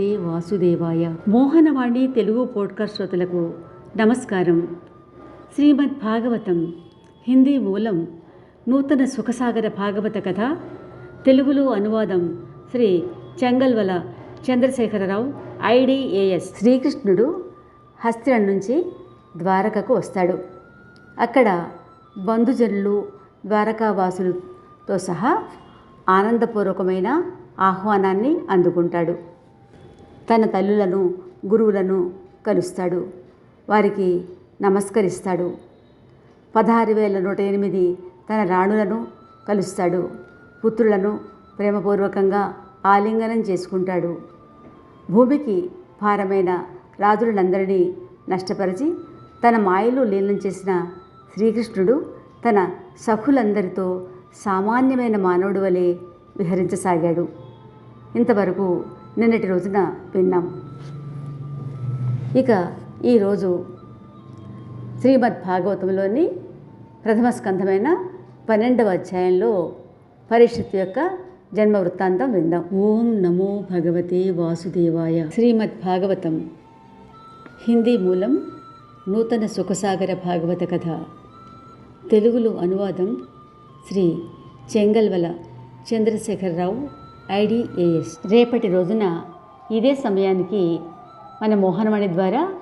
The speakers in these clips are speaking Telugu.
భగవతే వాసుదేవాయ. మోహనవాణి తెలుగు పోడ్కాస్ట్ శ్రోతలకు నమస్కారం. శ్రీమద్ భాగవతం హిందీ మూలం నూతన సుఖసాగర భాగవత కథ తెలుగులో అనువాదం శ్రీ చెంగల్వల చంద్రశేఖరరావు ఐడిఏఎస్. శ్రీకృష్ణుడు హస్త్రం నుంచి ద్వారకకు వస్తాడు. అక్కడ బంధుజనులు ద్వారకావాసులతో సహా ఆనందపూర్వకమైన ఆహ్వానాన్ని అందుకుంటాడు. తన తల్లులను గురువులను కలుస్తాడు. వారికి నమస్కరిస్తాడు. పదహారు వేల నూట ఎనిమిది తన రాణులను కలుస్తాడు. పుత్రులను ప్రేమపూర్వకంగా ఆలింగనం చేసుకుంటాడు. భూమికి భారమైన రాజులందరినీ నష్టపరిచి తన మాయలు లీనం చేసిన శ్రీకృష్ణుడు తన సఖులందరితో సామాన్యమైన మానవుడి వలె విహరించసాగాడు. ఇంతవరకు నిన్నటి రోజున విన్నాం. ఇక ఈరోజు శ్రీమద్ భాగవతంలోని ప్రథమ స్కంధమైన పన్నెండవ అధ్యాయంలో పరిషత్ యొక్క జన్మ వృత్తాంతం విందాం. ఓం నమో భగవతే వాసుదేవాయ. శ్రీమద్ భాగవతం హిందీ మూలం నూతన సుఖసాగర భాగవత కథ. తెలుగులో అనువాదం శ్రీ చెంగల్వల చంద్రశేఖరరావు ఐడిఏఎస్ రేపటి రోజున ఇదే సమయానికి మన మోహనవాణి ద్వారా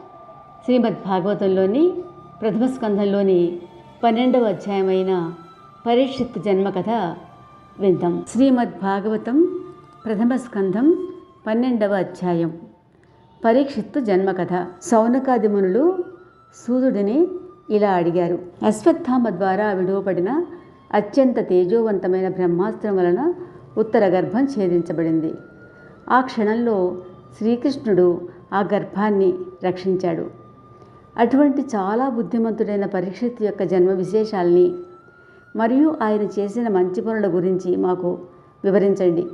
శ్రీమద్ భాగవతంలోని ప్రథమ స్కంధంలోని పన్నెండవ అధ్యాయమైన పరీక్షిత్ జన్మకథ విందాం. శ్రీమద్ భాగవతం ప్రథమ స్కంధం పన్నెండవ అధ్యాయం పరీక్షిత్తు జన్మకథ సౌనకాది మునులు సూర్యుడిని ఇలా అడిగారు. అశ్వత్థామ ద్వారా విడువబడిన అత్యంత తేజోవంతమైన బ్రహ్మాస్త్రం వలన ఉత్తర గర్భం ఛేదించబడింది. ఆ క్షణంలో శ్రీకృష్ణుడు ఆ గర్భాన్ని రక్షించాడు. అటువంటి చాలా బుద్ధిమంతుడైన పరీక్షిత్ యొక్క జన్మ విశేషాల్ని మరియు ఆయన చేసిన మంచి పనుల గురించి మాకు వివరించండి.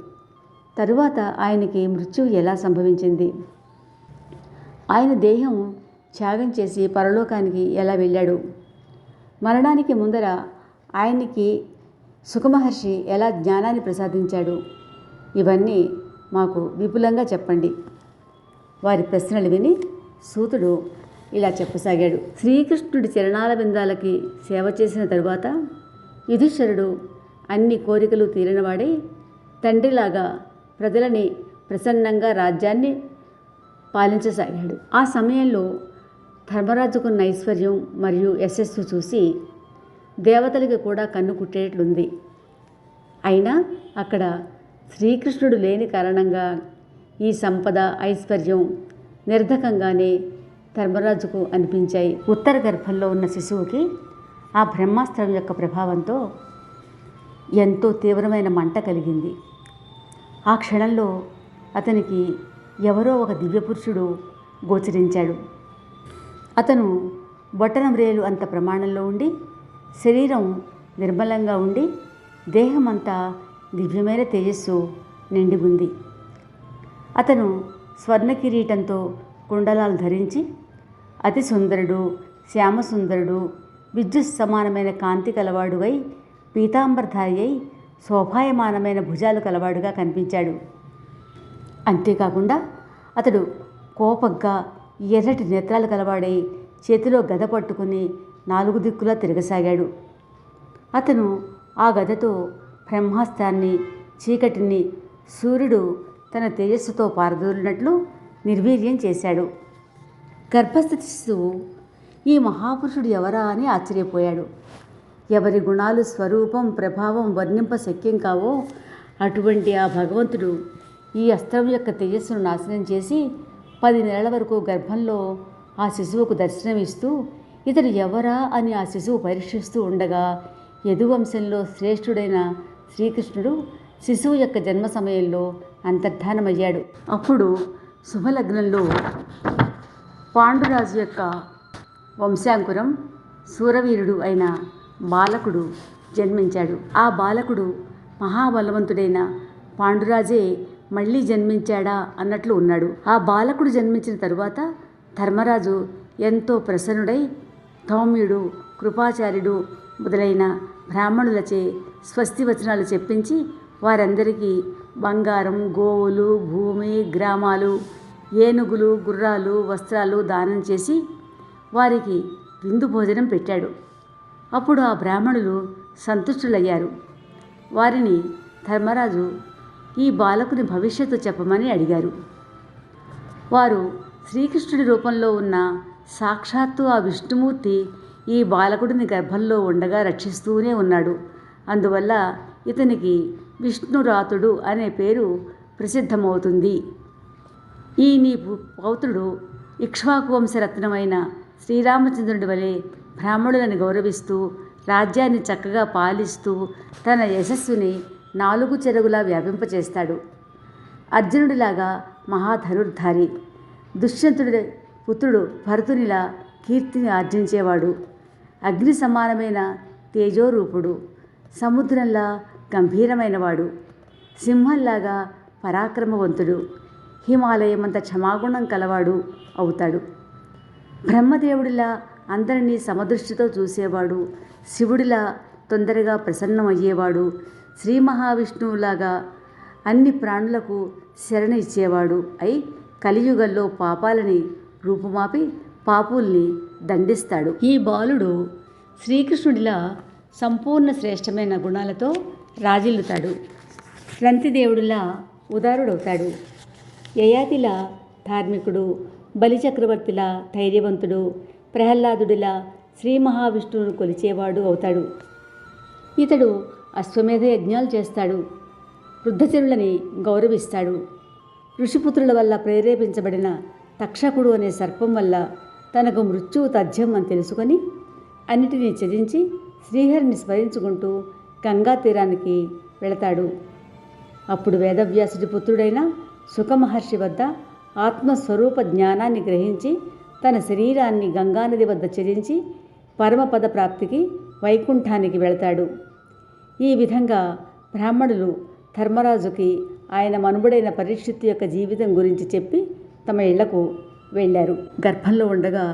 తరువాత ఆయనకి మృత్యువు ఎలా సంభవించింది? ఆయన దేహం త్యాగం చేసి పరలోకానికి ఎలా వెళ్ళాడు? మరణానికి ముందర ఆయనకి సుఖమహర్షి ఎలా జ్ఞానాన్ని ప్రసాదించాడు? ఇవన్నీ మాకు విపులంగా చెప్పండి. వారి ప్రశ్నలు విని సూతుడు ఇలా చెప్పసాగాడు. శ్రీకృష్ణుడి చరణాల బిందాలకి సేవ చేసిన తరువాత యుధిష్ఠరుడు అన్ని కోరికలు తీరినవాడై తండ్రిలాగా ప్రజలని ప్రసన్నంగా రాజ్యాన్ని పాలించసాగాడు. ఆ సమయంలో ధర్మరాజుకున్న ఐశ్వర్యం మరియు యశస్సు చూసి దేవతలకి కూడా కన్ను కుట్టేట్లుంది. అయినా అక్కడ శ్రీకృష్ణుడు లేని కారణంగా ఈ సంపద ఐశ్వర్యం నిర్ధకంగానే ధర్మరాజుకు అనిపించాయి. ఉత్తర గర్భంలో ఉన్న శిశువుకి ఆ బ్రహ్మాస్త్రం యొక్క ప్రభావంతో ఎంతో తీవ్రమైన మంట కలిగింది. ఆ క్షణంలో అతనికి ఎవరో ఒక దివ్యపురుషుడు గోచరించాడు. అతను బొట్టనం రేలు అంత ప్రమాణంలో ఉండి శరీరం నిర్మలంగా ఉండి దేహమంతా దివ్యమైన తేజస్సు నిండి ఉంది అతను స్వర్ణ కిరీటంతో కుండలాలు ధరించి అతి సుందరుడు శ్యామసుందరుడు విద్యుత్ సమానమైన కాంతి కలవాడువై పీతాంబరధారి అయి శోభాయమానమైన భుజాలు కలవాడుగా కనిపించాడు. అంతేకాకుండా అతడు కోపగ్గా ఎర్రటి నేత్రాలు కలవాడై చేతిలో గద పట్టుకుని నాలుగు దిక్కులా తిరగసాగాడు. అతను ఆ గదతో బ్రహ్మాస్త్రాన్ని చీకటిని సూర్యుడు తన తేజస్సుతో పారదోలినట్లు నిర్వీర్యం చేశాడు. గర్భస్థ శిశువు ఈ మహాపురుషుడు ఎవరా? అని ఆశ్చర్యపోయాడు. ఎవరి గుణాలు స్వరూపం ప్రభావం వర్ణింప శక్యం కావో అటువంటి ఆ భగవంతుడు ఈ అస్త్రం యొక్క తేజస్సును నాశనం చేసి పది నెలల వరకు గర్భంలో ఆ శిశువుకు దర్శనమిస్తూ ఇతడు ఎవరా అని ఆ శిశువు పరీక్షిస్తూ ఉండగా యదువంశంలో శ్రేష్ఠుడైన శ్రీకృష్ణుడు శిశువు యొక్క జన్మ సమయంలో అంతర్ధానమయ్యాడు. అప్పుడు శుభలగ్నంలో పాండురాజు యొక్క వంశాంకురం సూరవీరుడు అయిన బాలకుడు జన్మించాడు. ఆ బాలకుడు మహాబలవంతుడైన పాండురాజే మళ్ళీ జన్మించాడా అన్నట్లు ఉన్నాడు. ఆ బాలకుడు జన్మించిన తరువాత ధర్మరాజు ఎంతో ప్రసన్నుడై తౌమ్యుడు కృపాచార్యుడు మొదలైన బ్రాహ్మణులచే స్వస్తి వచనాలు చెప్పించి వారందరికీ బంగారం గోవులు భూమి గ్రామాలు ఏనుగులు గుర్రాలు వస్త్రాలు దానం చేసి వారికి విందు భోజనం పెట్టాడు. అప్పుడు ఆ బ్రాహ్మణులు సంతుష్టులయ్యారు. వారిని ధర్మరాజు ఈ బాలకుని భవిష్యత్తు చెప్పమని అడిగారు. వారు శ్రీకృష్ణుడి రూపంలో ఉన్న సాక్షాత్తు ఆ విష్ణుమూర్తి ఈ బాలకుడిని గర్భంలో ఉండగా రక్షిస్తూనే ఉన్నాడు. అందువల్ల ఇతనికి విష్ణురాతుడు అనే పేరు ప్రసిద్ధమవుతుంది. ఈ నీ పౌత్రుడు ఇక్ష్వాకు వంశరత్నమైన శ్రీరామచంద్రుడి వలె బ్రాహ్మణులను గౌరవిస్తూ రాజ్యాన్ని చక్కగా పాలిస్తూ తన యశస్సుని నాలుగు చెరుగులా వ్యాపింపచేస్తాడు. అర్జునుడిలాగా మహాధనుర్ధారి. దుష్యంతుడి పుత్రుడు భరతునిలా కీర్తిని ఆర్జించేవాడు. అగ్ని సమానమైన తేజోరూపుడు సముద్రంలా గంభీరమైనవాడు సింహంలాగా పరాక్రమవంతుడు హిమాలయమంత క్షమాగుణం కలవాడు అవుతాడు. బ్రహ్మదేవుడిలా అందరినీ సమదృష్టితో చూసేవాడు శివుడిలా తొందరగా ప్రసన్నమయ్యేవాడు శ్రీ మహావిష్ణువులాగా అన్ని ప్రాణులకు శరణ ఇచ్చేవాడు అయి కలియుగంలో పాపాలని రూపుమాపి పాపుల్ని దండిస్తాడు. ఈ బాలుడు శ్రీకృష్ణుడిలా సంపూర్ణ శ్రేష్టమైన గుణాలతో రాజిల్లుతాడు. క్రంతిదేవుడిలా ఉదారుడవుతాడు. యయాతిలా ధార్మికుడు బలిచక్రవర్తిలా ధైర్యవంతుడు ప్రహ్లాదుడిలా శ్రీ మహావిష్ణువును కొలిచేవాడు అవుతాడు. ఇతడు అశ్వమేధ యజ్ఞాలు చేస్తాడు. వృద్ధజనులని గౌరవిస్తాడు. ఋషిపుత్రుల వల్ల ప్రేరేపించబడిన తక్షకుడు అనే సర్పం వల్ల తనకు మృత్యువు తథ్యం అని తెలుసుకొని అన్నిటినీ త్యజించి శ్రీహరిని స్మరించుకుంటూ గంగా తీరానికి వెళతాడు. అప్పుడు వేదవ్యాసుడి పుత్రుడైన సుఖమహర్షి వద్ద ఆత్మస్వరూప జ్ఞానాన్ని గ్రహించి తన శరీరాన్ని గంగానది వద్ద చెరించి పరమపద ప్రాప్తికి వైకుంఠానికి వెళతాడు. ఈ విధంగా బ్రాహ్మణులు ధర్మరాజుకి ఆయన మనుబడైన పరీక్షిత్తు యొక్క జీవితం గురించి చెప్పి తమ ఇళ్ళకు వెళ్ళారు. గర్భంలో ఉండగా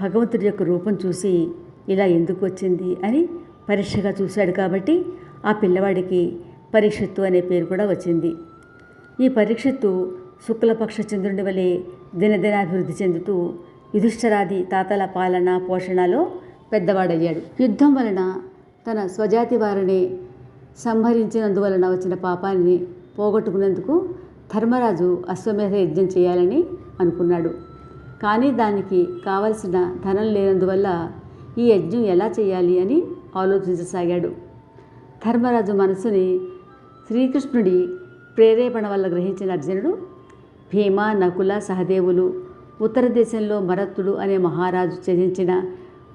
భగవంతుడి యొక్క రూపం చూసి ఇలా ఎందుకు వచ్చింది అని పరీక్షగా చూశాడు కాబట్టి ఆ పిల్లవాడికి పరీక్షత్తు అనే పేరు కూడా వచ్చింది. ఈ పరీక్షత్తు శుక్లపక్ష చంద్రుడి వలె దినదినాభివృద్ధి చెందుతూ యుధిష్ఠరాది తాతల పాలన పోషణలో పెద్దవాడయ్యాడు. యుద్ధం వలన తన స్వజాతి వారిని సంహరించినందువలన వచ్చిన పాపాన్ని పోగొట్టుకునేందుకు ధర్మరాజు అశ్వమేధ యజ్ఞం చేయాలని అనుకున్నాడు. కానీ దానికి కావలసిన ధనం లేనందువల్ల ఈ యజ్ఞం ఎలా చేయాలి అని ఆలోచించసాగాడు. ధర్మరాజు మనసుని శ్రీకృష్ణుడి ప్రేరేపణ వల్ల గ్రహించిన అర్జునుడు భీమ నకుల సహదేవులు ఉత్తర దేశంలో మరత్తుడు అనే మహారాజు త్యజించిన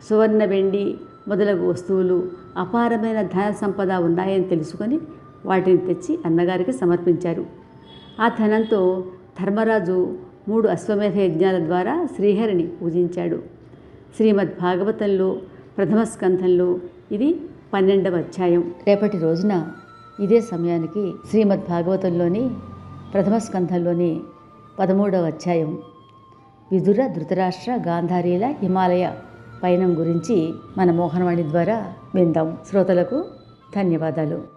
సువర్ణ వెండి మొదలగు వస్తువులు అపారమైన ధన సంపద ఉన్నాయని తెలుసుకొని వాటిని తెచ్చి అన్నగారికి సమర్పించారు. ఆ ధనంతో ధర్మరాజు మూడు అశ్వమేధ యజ్ఞాల ద్వారా శ్రీహరిని పూజించాడు. శ్రీమద్ భాగవతంలో ప్రథమ స్కంధంలో ఇది పన్నెండవ అధ్యాయం. రేపటి రోజున ఇదే సమయానికి శ్రీమద్ భాగవతంలోని ప్రథమ స్కంధంలోని పదమూడవ అధ్యాయం. విదుర ధృతరాష్ట్ర గాంధారీల హిమాలయ పయనం గురించి మన మోహనవాణి ద్వారా విందాం. శ్రోతలకు ధన్యవాదాలు.